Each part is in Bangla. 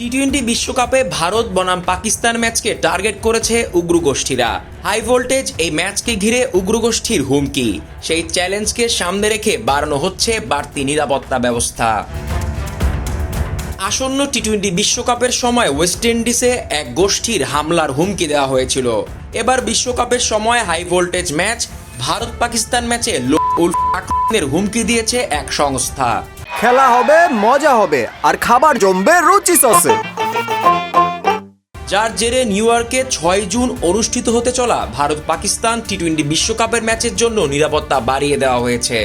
টি টোয়েন্টি বিশ্বকাপে ভারত বনাম পাকিস্তান ম্যাচকে টার্গেট করেছে উগ্র গোষ্ঠীরা। হাই ভোল্টেজ এই ম্যাচকে ঘিরে উগ্র গোষ্ঠীর হুমকি। সেই চ্যালেঞ্জকে সামনে রেখে বাড়ানো হচ্ছে বাড়তি নিরাপত্তা ব্যবস্থা। আসন্ন টি টোয়েন্টি বিশ্বকাপের সময় ওয়েস্ট ইন্ডিজে এক গোষ্ঠীর হামলার হুমকি দেওয়া হয়েছিল। এবার বিশ্বকাপের সময় high voltage match Bharat Pakistan ম্যাচে হুমকি দিয়েছে এক সংস্থা। খেলা হবে, মজা হবে, আর খাবার জমবে রুচি সসে। যার জেরে নিউ ইয়র্কে ছয় জুন অনুষ্ঠিত হতে চলা ভারত পাকিস্তান টি টোয়েন্টি বিশ্বকাপের ম্যাচের জন্য নিরাপত্তা বাড়িয়ে দেওয়া হয়েছে।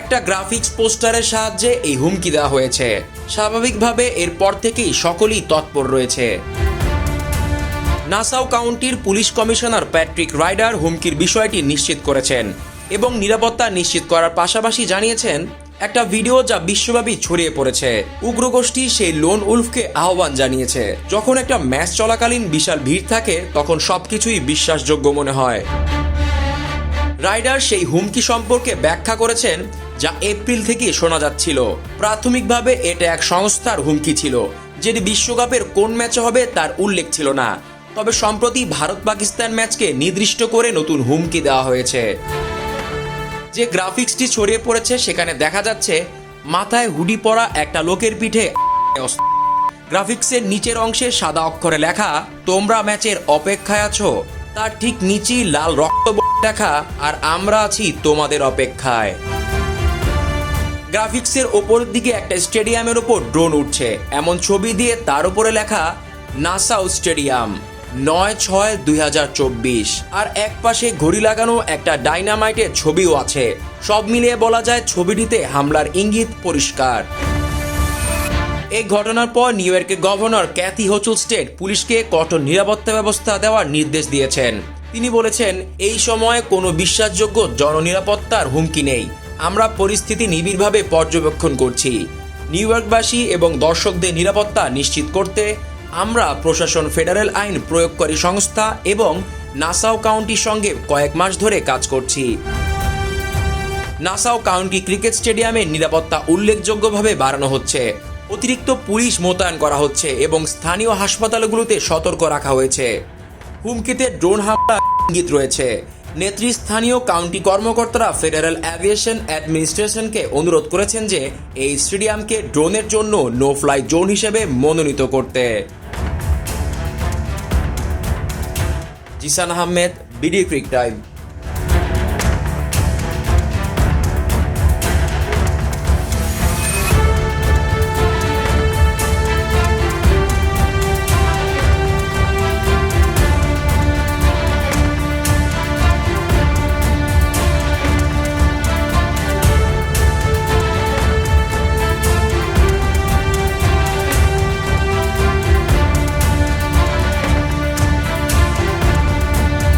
একটা গ্রাফিক্স পোস্টারের সাহায্যে এই হুমকি দেওয়া হয়েছে। স্বাভাবিকভাবে এরপর থেকেই সকলেই তৎপর রয়েছে। নাসাও কাউন্টির পুলিশ কমিশনার প্যাট্রিক রাইডার হুমকির বিষয়টি নিশ্চিত করেছেন এবং নিরাপত্তা নিশ্চিত করার পাশাপাশি জানিয়েছেন একটা ভিডিও যা বিশ্বব্যাপী ছড়িয়ে পড়েছে। উগ্রগোষ্ঠী সেই লোন উলফকে আহ্বান জানিয়েছে। যখন একটা ম্যাচ চলাকালীন বিশাল ভিড় থাকে, তখন সবকিছুই বিশ্বাসযোগ্য মনে হয়। রাইডার সেই হুমকি সম্পর্কে ব্যাখ্যা করেছেন, যা এপ্রিল থেকে শোনা যাচ্ছিল। প্রাথমিকভাবে এটা এক সংস্থার হুমকি ছিল, যেটি বিশ্বকাপের কোন ম্যাচে হবে তার উল্লেখ ছিল না। তবে সম্প্রতি ভারত পাকিস্তান ম্যাচকে নির্দিষ্ট করে নতুন হুমকি দেওয়া হয়েছে। যে গ্রাফিক্সটি ছড়িয়ে পড়েছে, সেখানে দেখা যাচ্ছে মাথায় হুডি পরা একটা লোকের পিঠে গ্রাফিক্সের নিচের অংশে সাদা অক্ষরে লেখা, তোমরা ম্যাচের অপেক্ষায় আছো। তার ঠিক নিচেই লাল রক্ত লেখা, আর আমরা আছি তোমাদের অপেক্ষায়। গ্রাফিক্সের ওপরের দিকে একটা স্টেডিয়ামের ওপর ড্রোন উঠছে। এমন ছবি দিয়ে তার উপরে লেখা, নাসাউ স্টেডিয়াম নয় ছয় দুই আর এক পাশে ঘড়ি লাগানো একটা ডাইনামাইটের ছবিও আছে। সব মিলিয়ে বলা যায় ছবিটিতে হামলার ইঙ্গিত পরিষ্কার। এই ঘটনার পর নিউ ইয়র্কের গভর্নর ক্যাথি হোচুল স্টেট পুলিশকে কঠোর নিরাপত্তা ব্যবস্থা দেওয়ার নির্দেশ দিয়েছেন। তিনি বলেছেন, এই সময়ে কোনো বিশ্বাসযোগ্য জননিরাপত্তার হুমকি নেই। আমরা পরিস্থিতি নিবিড়ভাবে পর্যবেক্ষণ করছি। নিউ ইয়র্কবাসী এবং দর্শকদের নিরাপত্তা নিশ্চিত করতে আমরা প্রশাসন ফেডারেল আইন প্রয়োগকারী সংস্থা এবং নাসাও কাউন্টির সঙ্গে কয়েক মাস ধরে কাজ করছি। নাসাও কাউন্টি ক্রিকেট স্টেডিয়ামের নিরাপত্তা উল্লেখযোগ্যভাবে বাড়ানো হচ্ছে। অতিরিক্ত পুলিশ মোতায়েন করা হচ্ছে এবং স্থানীয় হাসপাতালগুলোতে সতর্ক রাখা হয়েছে। হুমকিতে ড্রোন হামলা ইঙ্গিত রয়েছে। নেতৃস্থানীয় কাউন্টি কর্মকর্তারা ফেডারেল অ্যাভিয়েশন অ্যাডমিনিস্ট্রেশনকে অনুরোধ করেছেন যে এই স্টেডিয়ামকে ড্রোনের জন্য নো ফ্লাই জোন হিসেবে মনোনীত করতে। Jisan Ahmed BD cric time